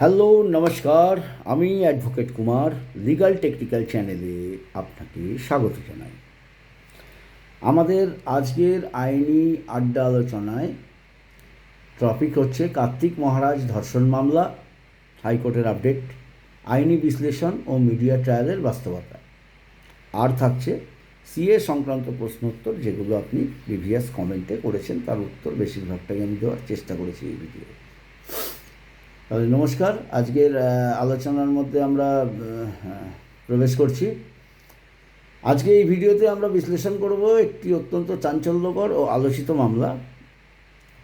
Hello, নমস্কার। আমি advocate Kumar, legal technical চ্যানেলে আপনাকে স্বাগত জানাই। আমাদের আজকের আইনি আড্ডা আলোচনায় টপিক হচ্ছে কার্তিক মহারাজ ধর্ষণ মামলা, হাইকোর্টের আপডেট, আইনি বিশ্লেষণ ও মিডিয়া ট্রায়ালের বাস্তবতা। আর থাকছে সিএ সংক্রান্ত প্রশ্নোত্তর, যেগুলো আপনি প্রিভিয়াস কমেন্টে করেছেন, তার উত্তর বেশিরভাগটাই আমি দেওয়ার চেষ্টা করেছি এই ভিডিও তাহলে নমস্কার, আজকের আলোচনার মধ্যে আমরা প্রবেশ করছি। আজকে এই ভিডিওতে আমরা বিশ্লেষণ করব একটি অত্যন্ত চাঞ্চল্যকর ও আলোচিত মামলা।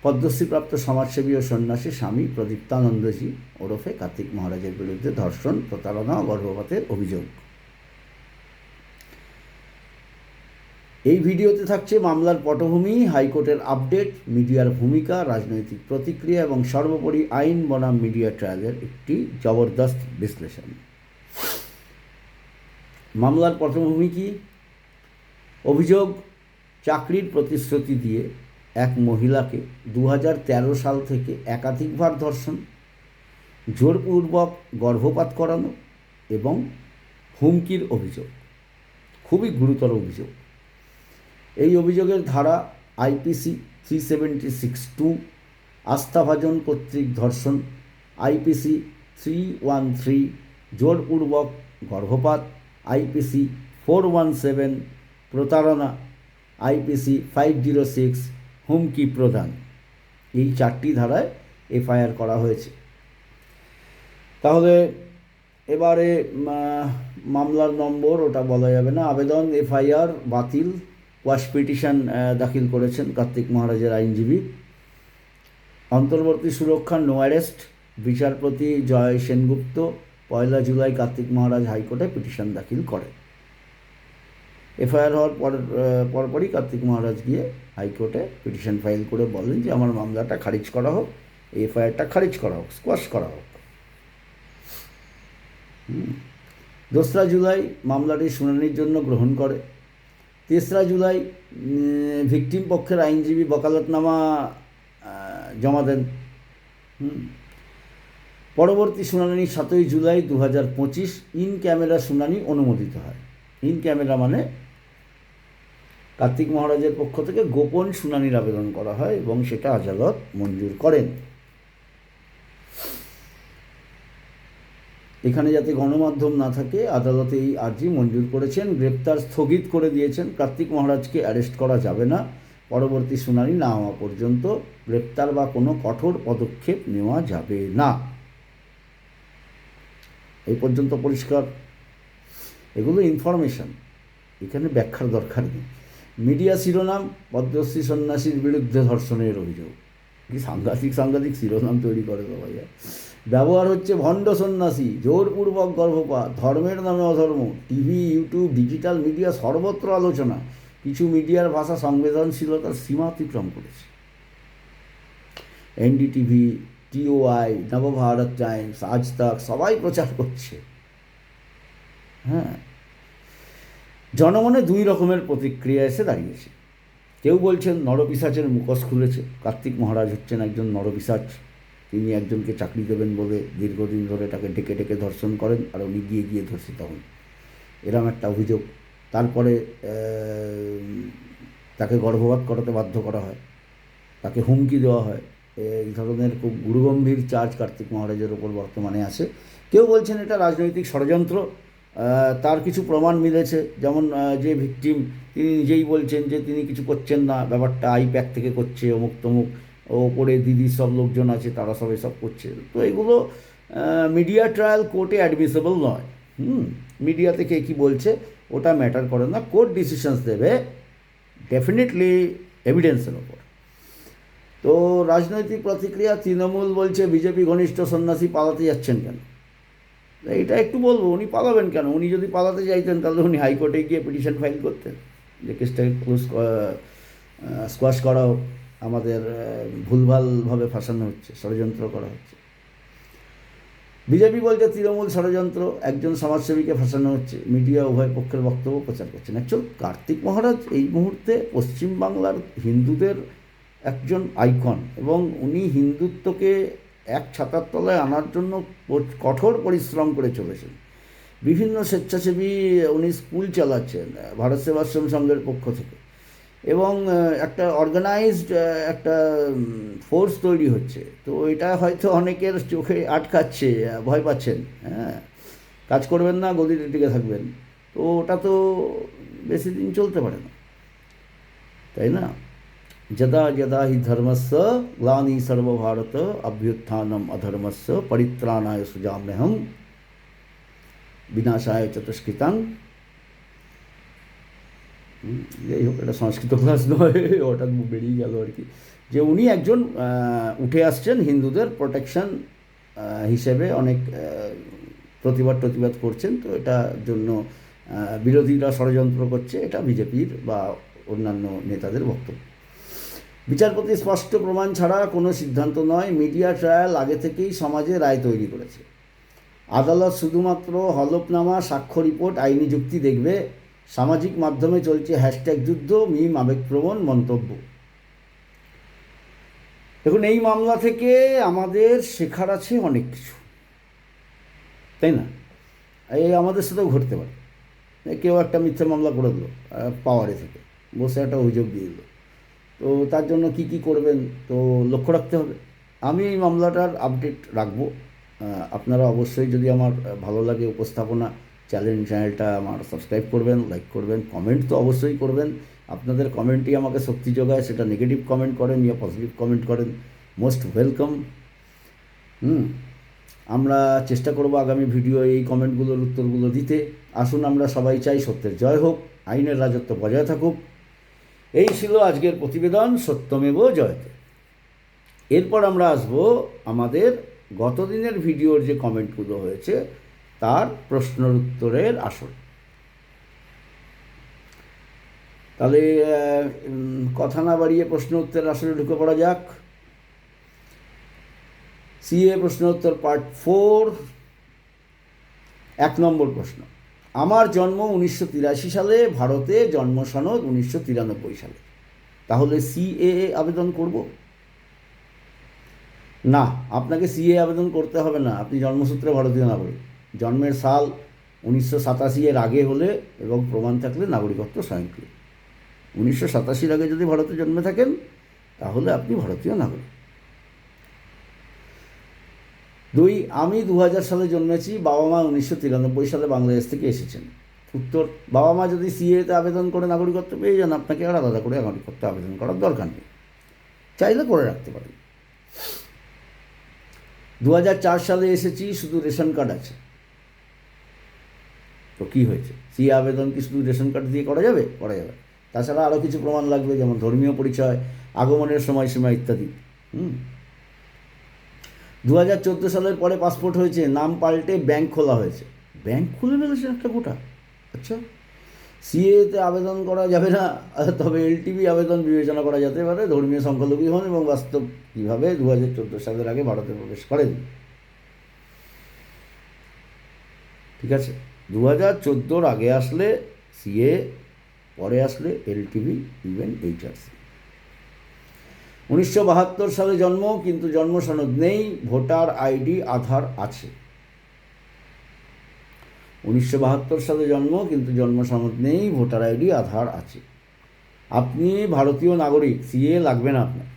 পদ্মশ্রীপ্রাপ্ত সমাজসেবী ও সন্ন্যাসী স্বামী প্রদীপ্তানন্দজি ওরফে কার্তিক মহারাজের বিরুদ্ধে ধর্ষণ, প্রতারণা ও গর্ভপাতের অভিযোগ। এই ভিডিওতে থাকছে মামলার পটভূমি, হাইকোর্টের আপডেট, মিডিয়ার ভূমিকা, রাজনৈতিক প্রতিক্রিয়া এবং সর্বোপরি আইন বনাম মিডিয়া ট্রায়ালের একটি জবরদস্ত বিশ্লেষণ। মামলার পটভূমি কি? অভিযোগ, চাকরির প্রতিশ্রুতি দিয়ে এক মহিলাকে দু হাজার তেরো সাল থেকে একাধিকবার ধর্ষণ, জোরপূর্বক গর্ভপাত করানো এবং হুমকির অভিযোগ। খুবই গুরুতর অভিযোগ। এই অভিযোগের ধারা IPC three seventy six two, আস্থাভাজন কর্তৃক ধর্ষণ, আইপিসি থ্রি ওয়ান থ্রি, জোরপূর্বক গর্ভপাত, আইপিসি ফোর ওয়ান সেভেন, প্রতারণা, আইপিসি ফাইভ জিরো সিক্স, হুমকি প্রদান। এই চারটি ধারায় এফআইআর করা হয়েছে। তাহলে এবারে মামলার নম্বর ওটা বলা যাবে না। আবেদন, এফআইআর বাতিল। ওয়াশ পিটিশন দাখিল করেছেন কার্তিক মহারাজের আইনজীবী। অন্তর্বর্তী সুরক্ষা, নো অ্যারেস্ট, বিচারপতি জয় সেনগুপ্ত, পয়লা জুলাই কার্তিক মহারাজ হাইকোর্টে পিটিশন দাখিল করে। এফআইআর হওয়ার পর পরপরই কার্তিক মহারাজ গিয়ে হাইকোর্টে পিটিশন ফাইল করে বলেন যে, আমার মামলাটা খারিজ করা হোক এফআইআরটা খারিজ করা হোক, স্কোয়াশ করা হোক। দোসরা জুলাই মামলাটি শুনানির জন্য গ্রহণ করে। তেসরা জুলাই ভিকটিম পক্ষের আইনজীবী বকালতনামা জমা দেন। পরবর্তী শুনানি সাতই জুলাই দু হাজার পঁচিশ, ইন ক্যামেরা শুনানি অনুমোদিত হয়। ইন ক্যামেরা মানে কার্তিক মহারাজের পক্ষ থেকে গোপন শুনানির আবেদন করা হয় এবং সেটা আদালত মঞ্জুর করেন। এখানে যাতে গণমাধ্যম না থাকে আদালতে এই আর্জি মঞ্জুর করেছেন, গ্রেপ্তার স্থগিত করে দিয়েছেন, কার্তিক মহারাজকে অ্যারেস্ট করা যাবে না। পরবর্তী শুনানি না হওয়া পর্যন্ত গ্রেপ্তার বা কোনো কঠোর পদক্ষেপ নেওয়া যাবে না। এই পর্যন্ত পরিষ্কার। এগুলো ইনফরমেশন এখানে ব্যাখ্যার দরকার নেই। মিডিয়া শিরোনাম, পদ্মশ্রী সন্ন্যাসীর বিরুদ্ধে ধর্ষণের অভিযোগ। কি সাংঘাতিক সাংঘাতিক শিরোনাম তৈরি করে ভাইয়া। ব্যবহার হচ্ছে ভণ্ড সন্ন্যাসী, জোরপূর্বক গর্ভপাত ধর্মের নামে অধর্ম টিভি ইউটিউব ডিজিটাল মিডিয়া সর্বত্র আলোচনা। কিছু মিডিয়ার ভাষা সংবেদনশীলতার সীমা অতিক্রম করেছে। এনডিটিভি টিওআই নবভারত টাইমস, আজ তাক সবাই প্রচার করছে। হ্যাঁ। জনমনে দুই রকমের প্রতিক্রিয়া এসে দাঁড়িয়েছে। কেউ বলছেন নরপিসাচের মুখোশ খুলেছে, কার্তিক মহারাজ হচ্ছেন একজন নরপিসাচ। তিনি একজনকে চাকরি দেবেন বলে দীর্ঘদিন ধরে তাকে ডেকে ডেকে ধর্ষণ করেন আর উনি গিয়ে গিয়ে ধর্ষিত হন। এরম একটা অভিযোগ। তারপরে তাকে গর্ভপাত করাতে বাধ্য করা হয়। তাকে হুমকি দেওয়া হয়। এই ধরনের খুব গুরুগম্ভীর চার্জ কার্তিক মহারাজের ওপর বর্তমানে আছে। কেউ বলছেন এটা রাজনৈতিক ষড়যন্ত্র। তার কিছু প্রমাণ মিলেছে। যেমন যে ভিকটিম, তিনি নিজেই বলছেন যে তিনি কিছু করছেন না। ব্যাপারটা আইপ্যাক থেকে করছে অমুক তমুক। ওপরে দিদি সব লোকজন আছে, তারা সবাই সব করছে। তো এগুলো মিডিয়া ট্রায়াল কোর্টে অ্যাডমিসেবল নয়। হুম মিডিয়াতে কে কী বলছে, ওটা ম্যাটার করে না। কোর্ট ডিসিশনস দেবে ডেফিনেটলি এভিডেন্সের ওপর। তো রাজনৈতিক প্রতিক্রিয়া, তৃণমূল বলছে, বিজেপি ঘনিষ্ঠ সন্ন্যাসী পালাতে যাচ্ছেন কেন? এইটা একটু বলব, উনি পালাবেন কেন? উনি যদি পালাতে চাইতেন তাহলে উনি হাইকোর্টে গিয়ে পিটিশন ফাইল করতেন, যে কেসটাকে ক্লোজ স্কোয়াশ করা হোক। আমাদের ভুলভালভাবে ফাঁসানো হচ্ছে, ষড়যন্ত্র করা হচ্ছে। বিজেপি বলছে তৃণমূল ষড়যন্ত্র, একজন সমাজসেবীকে ফাঁসানো হচ্ছে, মিডিয়া উভয় পক্ষের বক্তব্য প্রচার করছেন অ্যাকচুয়াল কার্তিক মহারাজ এই মুহূর্তে পশ্চিমবাংলার হিন্দুদের একজন আইকন এবং উনি হিন্দুত্বকে এক ছাতার তলায় আনার জন্য কঠোর পরিশ্রম করে চলেছেন। বিভিন্ন স্বেচ্ছাসেবী উনি স্কুল চালাচ্ছেন, ভারত সেবাশ্রম সংঘের পক্ষ থেকে। এবং একটা অর্গানাইজড একটা ফোর্স তৈরি হচ্ছে। তো এটা হয়তো অনেকের চোখে আটকাচ্ছে, ভয় পাচ্ছেন। হ্যাঁ কাজ করবেন না গদিতে টিকে থাকবেন। তো ওটা তো বেশি দিন চলতে পারে না। তাই না? যদা যদা হি ধর্মস্য, গ্লানি সর্বভারত, অভ্যুত্থানম অধর্মস্য, পরিত্রাণায় সুজাম্যহম বিনাশায় চতুষ্কৃতাং যাই হোক, এটা সংস্কৃত ক্লাস নয়, হঠাৎ বেরিয়ে গেল আর কি। যে উনি একজন উঠে আসছেন হিন্দুদের প্রোটেকশন হিসেবে অনেক প্রতিবাদ প্রতিবাদ করছেন। তো এটার জন্য বিরোধীরা ষড়যন্ত্র করছে। এটা বিজেপির বা অন্যান্য নেতাদের বক্তব্য। বিচারপতি স্পষ্ট প্রমাণ ছাড়া কোনো সিদ্ধান্ত নয়। মিডিয়া ট্রায়াল আগে থেকেই সমাজে রায় তৈরি করেছে। আদালত শুধুমাত্র হলফনামা, সাক্ষ্য রিপোর্ট, আইনি যুক্তি দেখবে। সামাজিক মাধ্যমে চলছে হ্যাশট্যাগ যুদ্ধ মিম আবেগপ্রবণ মন্তব্য। দেখুন, এই মামলা থেকে আমাদের শেখার আছে অনেক কিছু। তাই না? এই আমাদের সাথেও ঘটতে পারে। কেউ একটা মিথ্যে মামলা করে দিল পাওয়ারে থেকে। বসে একটা অভিযোগ দিয়ে দিল। তো তার জন্য কি কি করবেন, তো লক্ষ্য রাখতে হবে। আমি এই মামলাটার আপডেট রাখব। আপনারা অবশ্যই যদি আমার ভালো লাগে উপস্থাপনা চ্যানেল চ্যানেলটা আমার সাবস্ক্রাইব করবেন লাইক করবেন কমেন্ট তো অবশ্যই করবেন। আপনাদের কমেন্টই আমাকে শক্তি যোগায়, সেটা নেগেটিভ কমেন্ট করেন ইয়া পজিটিভ কমেন্ট করেন। Most welcome hmm. আমরা চেষ্টা করব আগামী ভিডিও এই কমেন্টগুলোর উত্তরগুলো দিতে। আসুন আমরা সবাই চাই সত্যের জয় হোক, আইনের রাজত্ব বজায় থাকুক। এই ছিল আজকের প্রতিবেদন, সত্যমেব জয়তে। এরপর আমরা আসব আমাদের গতদিনের ভিডিওর যে কমেন্টগুলো হয়েছে তার প্রশ্নের উত্তরের আসর তাহলে কথা না বাড়িয়ে প্রশ্ন উত্তরের আসরে ঢুকে পড়া যাক। সিএ প্রশ্ন উত্তর পার্ট ফোর, এক নম্বর প্রশ্ন। আমার জন্ম উনিশশো তিরাশি সালে, ভারতে জন্ম সনদ উনিশশো তিরানব্বই সালে। তাহলে সিএএ আবেদন করব? না, আপনাকে সিএ আবেদন করতে হবে না, আপনি জন্মসূত্রে ভারতীয় নাগরিক। জন্মের সাল উনিশশো সাতাশি এর আগে হলে এবং প্রমাণ থাকলে নাগরিকত্ব স্বয়ংক্রিয়। উনিশশো সাতাশির আগে যদি ভারতে জন্মে থাকেন, তাহলে আপনি ভারতীয় নাগরিক। দুই, আমি দু হাজার সালে জন্মেছি, বাবা মা উনিশশো তিরানব্বই সালে বাংলাদেশ থেকে এসেছেন। উত্তর, বাবা মা যদি সিএতে আবেদন করে নাগরিকত্ব পেয়ে যান, আপনাকে আর আলাদা করে নাগরিকত্ব আবেদন করার দরকার নেই। চাইলে করে রাখতে পারেন। দু হাজার চার সালে এসেছি, শুধু রেশন কার্ড আছে। তো কী হয়েছে? সি আবেদন কি শুধু রেশন কার্ড দিয়ে করা যাবে? করা যাবে তাছাড়া আরও কিছু প্রমাণ লাগবে, যেমন ধর্মীয় পরিচয়, আগমনের সময়সীমা ইত্যাদি। হুম? দু হাজার চোদ্দ সালের পরে পাসপোর্ট হয়েছে, নাম পাল্টে ব্যাংক খোলা হয়েছে। ব্যাংক খুলে ফেলেছে একটা গোটা। আচ্ছা। সিএতে আবেদন করা যাবে না, তবে এলটিভি আবেদন বিবেচনা করা যেতে পারে। ধর্মীয় সংখ্যালঘু হন এবং বাস্তব কীভাবে দু হাজার চোদ্দ সালের আগে ভারতে প্রবেশ করেন। ঠিক আছে? দু হাজার চোদ্দোর আগে আসলে সিএ, পরে আসলে এলটিভি, ইভেন এইচআরসি। উনিশশো বাহাত্তর সালে জন্ম, কিন্তু জন্ম সনদ নেই, ভোটার আইডি, আধার আছে। উনিশশো বাহাত্তর সালে জন্ম, কিন্তু জন্ম সনদ নেই, ভোটার আইডি, আধার আছে। আপনি ভারতীয় নাগরিক, সিএ লাগবে না আপনার।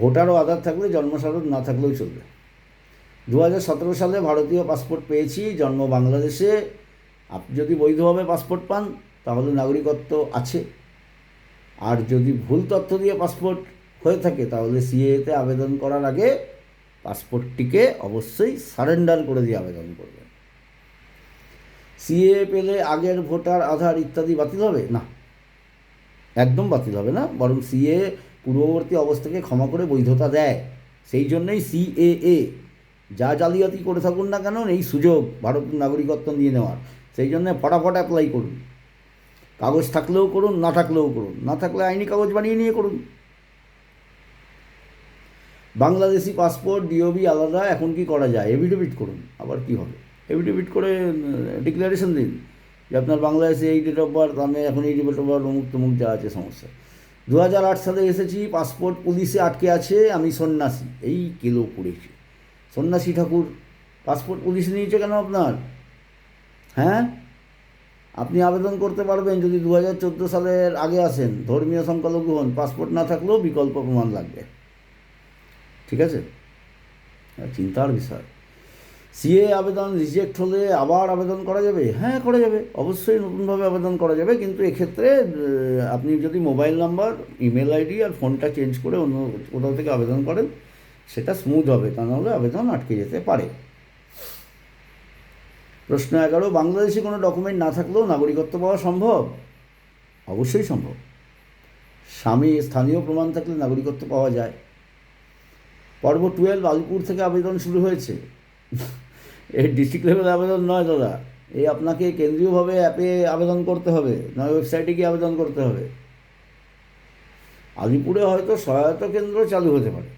ভোটার ও আধার থাকলে জন্ম সনদ না থাকলেও চলবে। দু হাজার সতেরো সালে ভারতীয় পাসপোর্ট পেয়েছি, জন্ম বাংলাদেশে। আপনি যদি বৈধভাবে পাসপোর্ট পান, তাহলে নাগরিকত্ব আছে। আর যদি ভুল তথ্য দিয়ে পাসপোর্ট হয়ে থাকে, তাহলে সিএতে আবেদন করার আগে পাসপোর্টটিকে অবশ্যই সারেন্ডার করে দিয়ে আবেদন করবেন। সিএ পেলে আগের ভোটার, আধার ইত্যাদি বাতিল হবে? না। একদম বাতিল হবে না, বরং সিএ পূর্ববর্তী অবস্থাকে ক্ষমা করে বৈধতা দেয়। সেই জন্যই সিএএ যা জালিয়াতি করে থাকুন না কেন, এই সুযোগ ভারতের নাগরিকত্ব নিয়ে নেওয়ার। সেই জন্য ফটাফট অ্যাপ্লাই করুন। কাগজ থাকলেও করুন, না থাকলেও করুন। না থাকলে আইনি কাগজ বানিয়ে নিয়ে করুন। বাংলাদেশি পাসপোর্ট ডিওবি আলাদা, এখন কি করা যায়? এভিডেভিট করুন, আবার কি হবে? এভিডেভিট করে ডিক্লারেশন দিন যে আপনার বাংলাদেশে এই ডেট অফ বার্থ আমি এখন এই ডেট অফ বার্থ অমুক তমুক যা আছে, সমস্যা। দু হাজার আট সালে এসেছি পাসপোর্ট পুলিশে আটকে আছে, আমি সন্ন্যাসী। এই কেলো পড়েছে সন্ন্যাসী ঠাকুর, পাসপোর্ট পুলিশ নিয়েছে কেন আপনার? হ্যাঁ? আপনি আবেদন করতে পারবেন যদি দু হাজার চোদ্দ সালের আগে আসেন। ধর্মীয় সংখ্যালঘু হন, পাসপোর্ট না থাকলেও বিকল্প প্রমাণ লাগবে। ঠিক আছে? চিন্তার বিষয়। সিএ আবেদন রিজেক্ট হলে আবার আবেদন করা যাবে? হ্যাঁ করা যাবে। অবশ্যই নতুনভাবে আবেদন করা যাবে, কিন্তু এক্ষেত্রে আপনি যদি মোবাইল নাম্বার, ইমেল আইডি আর ফোনটা চেঞ্জ করে অন্য কোথাও থেকে আবেদন করেন সেটা স্মুথ হবে, তা নাহলে আবেদন আটকে যেতে পারে। প্রশ্ন এগারো, বাংলাদেশে কোনো ডকুমেন্ট না থাকলেও নাগরিকত্ব পাওয়া সম্ভব? অবশ্যই সম্ভব। স্বামী, স্থানীয় প্রমাণ থাকলে নাগরিকত্ব পাওয়া যায়। পর্ব টুয়েলভ আলিপুর থেকে আবেদন শুরু হয়েছে। এই ডিস্ট্রিক্ট লেভেল আবেদন নয় দাদা। এই আপনাকে কেন্দ্রীয়ভাবে অ্যাপে আবেদন করতে হবে, নয় ওয়েবসাইটে গিয়ে আবেদন করতে হবে। আলিপুরে হয়তো সহায়তা কেন্দ্র চালু হতে পারে।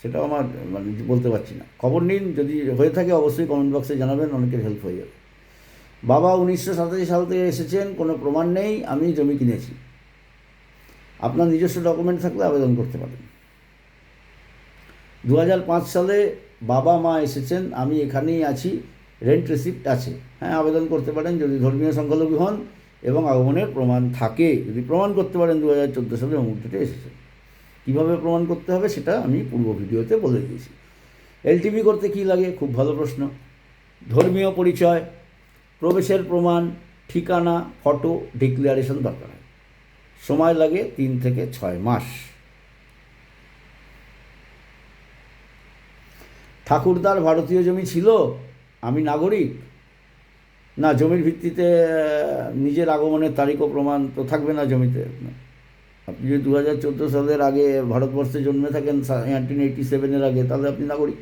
সেটাও আমার মানে বলতে পারছি না। খবর নিন, যদি হয়ে থাকে অবশ্যই কমেন্ট বক্সে জানাবেন, অনেকের হেল্প হয়ে যাবে। বাবা উনিশশো সাতাশি সাল থেকে এসেছেন, কোনো প্রমাণ নেই, আমি জমি কিনেছি। আপনার নিজস্ব ডকুমেন্ট থাকলে আবেদন করতে পারেন। দু হাজার পাঁচ সালে বাবা মা এসেছেন, আমি এখানেই আছি রেন্ট রিসিপ্ট আছে। হ্যাঁ আবেদন করতে পারেন, যদি ধর্মীয় সংখ্যালঘু হন এবং আগমনের প্রমাণ থাকে। যদি প্রমাণ করতে পারেন দু হাজার চোদ্দ সালে অমুক ডেটে এসেছেন। কীভাবে প্রমাণ করতে হবে সেটা আমি পূর্ব ভিডিওতে বলে দিয়েছি। এলটিভি করতে কী লাগে? খুব ভালো প্রশ্ন। ধর্মীয় পরিচয়, প্রবেশের প্রমাণ, ঠিকানা, ফটো, ডিক্লারেশন দরকার হয়। সময় লাগে তিন থেকে ছয় মাস। ঠাকুরদার ভারতীয় জমি ছিল? আমি নাগরিক? না, জমির ভিত্তিতে নিজের আগমনের তারিখ ও প্রমাণ তো থাকবে না জমিতে। আপনি যদি দু হাজার চোদ্দ সালের আগে ভারতবর্ষে জন্মে থাকেন নাইনটিন এইটি সেভেনের আগে, তাহলে আপনি নাগরিক।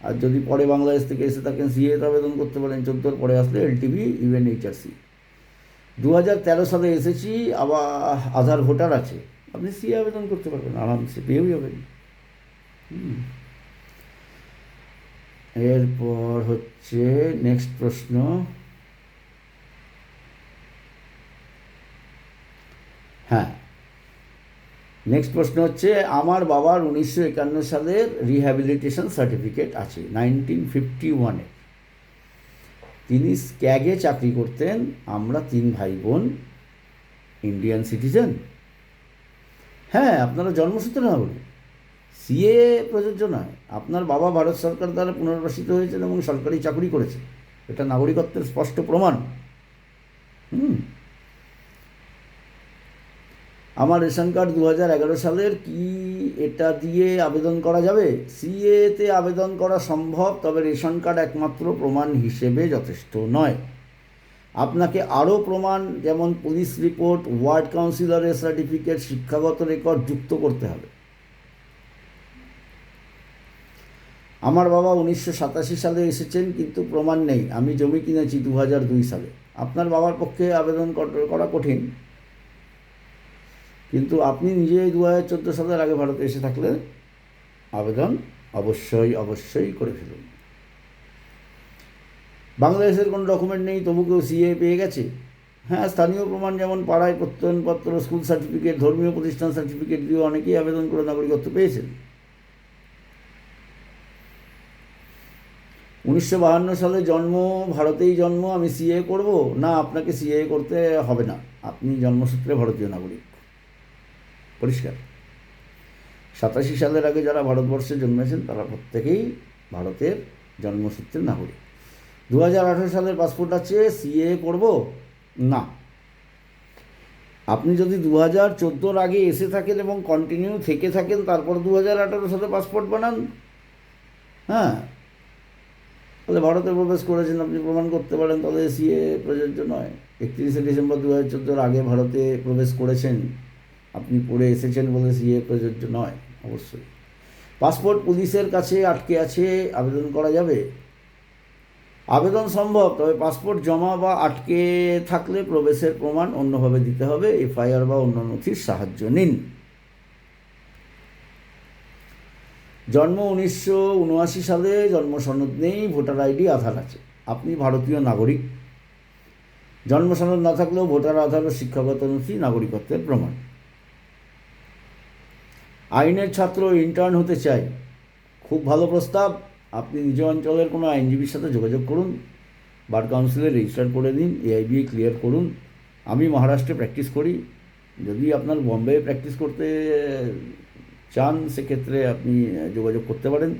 আর যদি পরে বাংলাদেশ থেকে এসে থাকেন সিএতে আবেদন করতে পারেন, চোদ্দোর পরে আসলে এলটিভি ইভেন এইচআরসি দু হাজার তেরো সালে এসেছি, আবার আধার ভোটার আছে। আপনি সিএ আবেদন করতে পারবেন, আরামসে, পেয়েও যাবেন। হুম। এরপর হচ্ছে নেক্সট প্রশ্ন। হ্যাঁ। নেক্সট প্রশ্ন হচ্ছে, আমার বাবার উনিশশো একান্ন সালের রিহ্যাবিলিটেশন সার্টিফিকেট আছে নাইনটিন ফিফটি ওয়ানে তিনি স্ক্যাগে চাকরি করতেন, আমরা তিন ভাই বোন ইন্ডিয়ান সিটিজেন হ্যাঁ আপনারা জন্মসূত্রে নাগরিক সিএ প্রযোজ্য নয়। আপনার বাবা ভারত সরকার দ্বারা পুনর্বাসিত হয়েছেন এবং সরকারি চাকরি করেছে এটা নাগরিকত্বের স্পষ্ট প্রমাণ। হুম। আমার রেশন কার্ড দু হাজার এগারো সালের কি এটা দিয়ে আবেদন করা যাবে? সিএতে আবেদন করা সম্ভব, তবে রেশন কার্ড একমাত্র প্রমাণ হিসেবে যথেষ্ট নয়। আপনাকে আরও প্রমাণ, যেমন পুলিশ রিপোর্ট, ওয়ার্ড কাউন্সিলরের সার্টিফিকেট, শিক্ষাগত রেকর্ড যুক্ত করতে হবে। আমার বাবা উনিশশো সাতাশি সালে এসেছেন, কিন্তু প্রমাণ নেই। আমি জমি কিনেছি দু হাজার দুই সালে। আপনার বাবার পক্ষে আবেদন করা কঠিন। কিন্তু আপনি নিজেই দু হাজার চোদ্দ সালের আগে ভারতে এসে থাকলে আবেদন অবশ্যই অবশ্যই করে ফেলুন। বাংলাদেশের কোনো ডকুমেন্ট নেই তবু কেউ সিএ পেয়ে গেছে। হ্যাঁ স্থানীয় প্রমাণ যেমন পাড়ায় প্রত্যয়নপত্র স্কুল সার্টিফিকেট ধর্মীয় প্রতিষ্ঠান সার্টিফিকেট দিয়ে অনেকেই আবেদন করে নাগরিকত্ব পেয়েছেন। উনিশশো বাহান্ন সালে জন্ম, ভারতেই জন্ম, আমি সিএ করব? না, আপনাকে সিএ করতে হবে না। আপনি জন্মসূত্রে ভারতীয় নাগরিক। পরিষ্কার। সাতাশি সালের আগে যারা ভারতবর্ষে জন্মেছেন, তারা প্রত্যেকেই ভারতের জন্মসূত্রের নাগরিক। দু হাজার আঠেরো সালের পাসপোর্ট আছে সিএ করব? না। আপনি যদি দু হাজার চোদ্দোর আগে এসে থাকেন এবং কন্টিনিউ থেকে থাকেন, তারপর দু হাজার আঠেরো সালে পাসপোর্ট বানান। হ্যাঁ। তাহলে ভারতে প্রবেশ করেছেন, আপনি প্রমাণ করতে পারেন, তাহলে সিএ প্রযোজ্য নয়। একত্রিশে ডিসেম্বর দু হাজার চোদ্দোর আগে ভারতে প্রবেশ করেছেন। আপনি পড়ে এসেছেন বলে সিএ প্রযোজ্য নয়, অবশ্যই। পাসপোর্ট পুলিশের কাছে আটকে আছে, আবেদন করা যাবে? আবেদন সম্ভব, তবে পাসপোর্ট জমা বা আটকে থাকলে প্রবেশের প্রমাণ অন্যভাবে দিতে হবে, এফআইআর বা অন্য নথির সাহায্য নিন। জন্ম উনিশশো উনআশি সালে, জন্ম সনদ নেই, ভোটার আইডি আধার আছে। আপনি ভারতীয় নাগরিক। জন্ম সনদ না থাকলেও ভোটার আধার ও শিক্ষাগত নথি নাগরিকত্বের প্রমাণ। আইনের ছাত্র ইন্টার্ন হতে চাই, খুব ভালো প্রস্তাব। আপনি নিজ অঞ্চলের কোনো আইনজীবীর সাথে যোগাযোগ করুন, বার কাউন্সিলে রেজিস্টার করে দিন এআইবি ক্লিয়ার করুন। আমি মহারাষ্ট্রে প্র্যাকটিস করি। যদি আপনার বম্বে প্র্যাকটিস করতে চান, সেক্ষেত্রে আপনি যোগাযোগ করতে পারেন।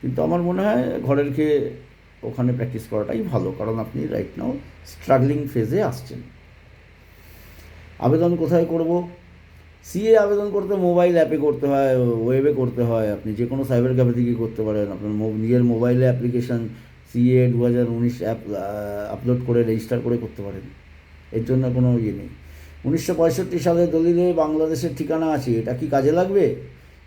কিন্তু আমার মনে হয় ঘরের খেয়ে ওখানে প্র্যাকটিস করাটাই ভালো, কারণ আপনি রাইট নাও স্ট্রাগলিং ফেজে আসছেন। আবেদন কোথায় করব? সিএ আবেদন করতে মোবাইল অ্যাপে করতে হয় ওয়েবে করতে হয়। আপনি যে কোনো সাইবার ক্যাফে থেকে করতে পারেন। আপনার নিজের মোবাইলে অ্যাপ্লিকেশন সিএ দু হাজার উনিশ অ্যাপ আপলোড করে রেজিস্টার করে করতে পারেন। এর জন্য কোনো ইয়ে নেই। উনিশশো পঁয়ষট্টি সালে দলিলে বাংলাদেশের ঠিকানা আছে। এটা কি কাজে লাগবে?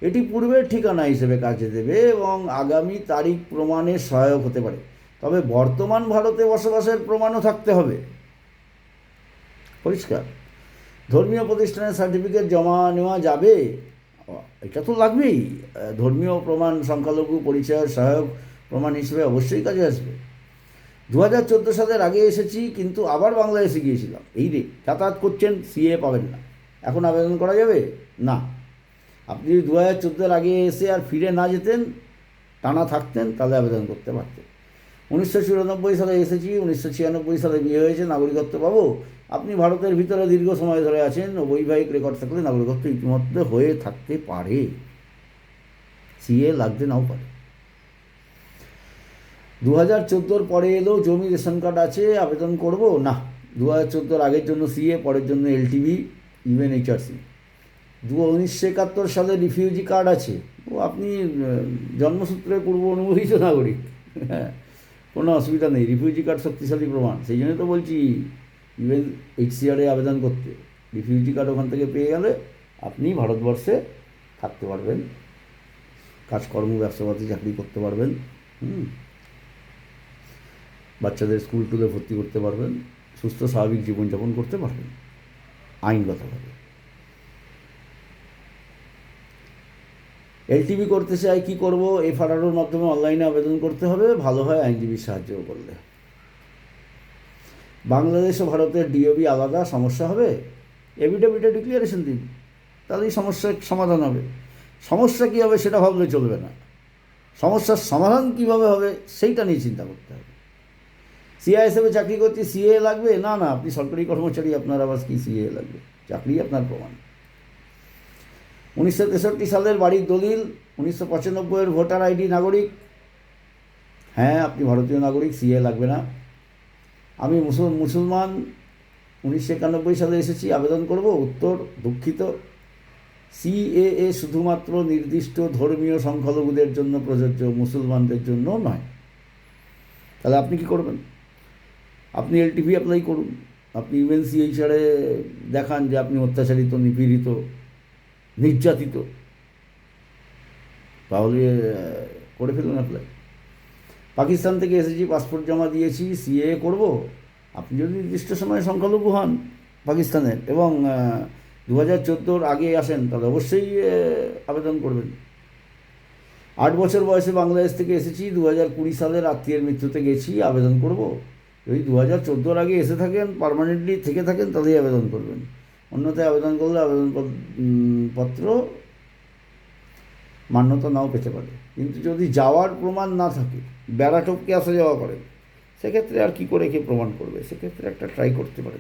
এটি পূর্বের ঠিকানা হিসেবে কাজে দেবে এবং আগামী তারিখ প্রমাণে সহায়ক হতে পারে। তবে বর্তমান ভারতে বসবাসের প্রমাণও থাকতে হবে। পরিষ্কার? ধর্মীয় প্রতিষ্ঠানের সার্টিফিকেট জমা নেওয়া যাবে? এটা তো লাগবেই। ধর্মীয় প্রমাণ সংখ্যালঘু পরিচয়ের সহায়ক প্রমাণ হিসেবে অবশ্যই কাজে আসবে। দু হাজার চোদ্দ সালের আগে এসেছি, কিন্তু আবার বাংলাদেশে গিয়েছিলাম। এই রে যাতায়াত করছেন, সিএ পাবেন না। এখন আবেদন করা যাবে? না। আপনি যদি দু হাজার চোদ্দোর আগে এসে আর ফিরে না যেতেন, টানা থাকতেন, তাহলে আবেদন করতে পারতেন। উনিশশো চুরানব্বই সালে এসেছি, উনিশশো ছিয়ানব্বই সালে বিয়ে হয়েছে, নাগরিকত্ব পাবো। আপনি ভারতের ভিতরে দীর্ঘ সময় ধরে আছেন, বৈবাহিক রেকর্ড থাকলে নাগরিকত্ব ইতিমধ্যে হয়ে থাকতে পারে। সিএ লাগতে নাও পারে। দু হাজার চোদ্দোর পরে এলেও জমি রেশন কার্ড আছে, আবেদন করব? না। দু হাজার চোদ্দোর আগের জন্য সিএ পরের জন্য এলটিভি ইভেন এইচআরসি দু উনিশশো একাত্তর সালে রিফিউজি কার্ড আছে। ও আপনি জন্মসূত্রে পূর্ব অনুমোদিত নাগরিক। হ্যাঁ কোনো অসুবিধা নেই। রিফিউজি কার্ড শক্তিশালী প্রমাণ। সেই জন্য তো বলছি ইভেন এইচসিআরে আবেদন করতে। রিফিউজি কার্ড ওখান থেকে পেয়ে গেলে আপনি ভারতবর্ষে থাকতে পারবেন। কাজকর্ম, ব্যবসাপাতি, চাকরি করতে পারবেন। হুম। বাচ্চাদের স্কুল টুলে ভর্তি করতে পারবেন। সুস্থ, স্বাভাবিক জীবনযাপন করতে পারবেন। আইনগতভাবে। এলটিভি করতে চাই কি করব? এফআরআরওর মাধ্যমে অনলাইনে আবেদন করতে হবে। ভালো হয় আইনজীবীর সাহায্য করলে। বাংলাদেশ ও ভারতের ডিওবি আলাদা, সমস্যা হবে? এভিডেভিটে ডিক্লিয়ারেশন দিন তাহলেই সমস্যার সমাধান হবে। সমস্যা কী হবে সেটা ভাবলে চলবে না। সমস্যার সমাধান কীভাবে হবে সেইটা নিয়ে চিন্তা করতে হবে। সিআই হিসেবে চাকরি করতে সিএ লাগবে? না না, আপনি সরকারি কর্মচারী, আপনার আবার কি সিএ লাগবে? চাকরি আপনার প্রমাণ। উনিশশো তেষট্টি সালের বাড়ির দলিল, উনিশশো পঁচানব্বইয়ের ভোটার আইডি নাগরিক। হ্যাঁ আপনি ভারতীয় নাগরিক সিএ লাগবে না। আমি মুসল মুসলমান, উনিশশো একানব্বই সালে এসেছি, আবেদন করব, উত্তর, দুঃখিত। সিএএ শুধুমাত্র নির্দিষ্ট ধর্মীয় সংখ্যালঘুদের জন্য প্রযোজ্য, মুসলমানদের জন্য নয়। তাহলে আপনি কি করবেন? আপনি এলটিভি অ্যাপ্লাই করুন। আপনি ইউএনসিএইচআরে দেখান যে আপনি অত্যাচারিত, নিপীড়িত, নির্যাতিত। তাহলে করে ফেলুন অ্যাপ্লাই পাকিস্তান থেকে এসেছি, পাসপোর্ট জমা দিয়েছি সিএ করব। আপনি যদি নির্দিষ্ট সময়ে সংখ্যালঘু হন পাকিস্তানের এবং দু হাজার চোদ্দোর আগে আসেন, তাহলে অবশ্যই আবেদন করবেন। আট বছর বয়সে বাংলাদেশ থেকে এসেছি দু হাজার কুড়ি সালের আত্মীয়ের মৃত্যুতে গেছি, আবেদন করব। যদি দু হাজার চোদ্দোর আগে এসে থাকেন পার্মানেন্টলি থেকে থাকেন, তাহলেই আবেদন করবেন। অন্যথায় আবেদন করলে আবেদন পত- পত্র মান্যতা নাও পেতে পারে। কিন্তু যদি যাওয়ার প্রমাণ না থাকে, বেড়া টপকে আসা যাওয়া করে, সেক্ষেত্রে আর কি করে কে প্রমাণ করবে? সেক্ষেত্রে একটা ট্রাই করতে পারে।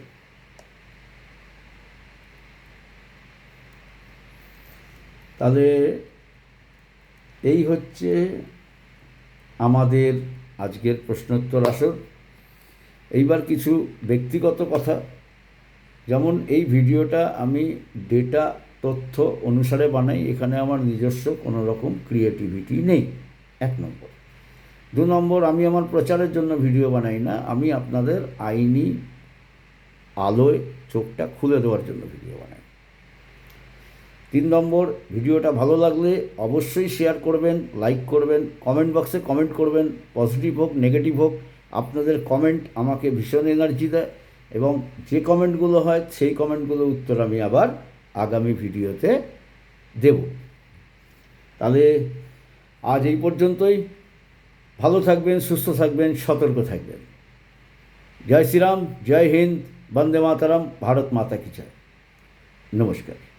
তাহলে এই হচ্ছে আমাদের আজকের প্রশ্নোত্তর আসর। এইবার কিছু ব্যক্তিগত কথা। যেমন এই ভিডিওটা আমি ডেটা তথ্য অনুসারে বানাই, এখানে আমার নিজস্ব কোনো রকম ক্রিয়েটিভিটি নেই। এক নম্বর। দু নম্বর, আমি আমার প্রচারের জন্য ভিডিও বানাই না, আমি আপনাদের আইনি আলোয় চোখটা খুলে দেওয়ার জন্য ভিডিও বানাই। তিন নম্বর ভিডিওটা ভালো লাগলে অবশ্যই শেয়ার করবেন লাইক করবেন কমেন্ট বক্সে কমেন্ট করবেন পজিটিভ হোক নেগেটিভ হোক, আপনাদের কমেন্ট আমাকে ভীষণ এনার্জি দেয় এবং যে কমেন্টগুলো হয়, সেই কমেন্টগুলোর উত্তর আমি আবার আগামী ভিডিওতে দেব। তাহলে আজ এই পর্যন্তই। ভালো থাকবেন, সুস্থ থাকবেন, সতর্ক থাকবেন। জয় শ্রীরাম, জয় হিন্দ, বন্দে মাতারাম, ভারত মাতা কি চায়। নমস্কার।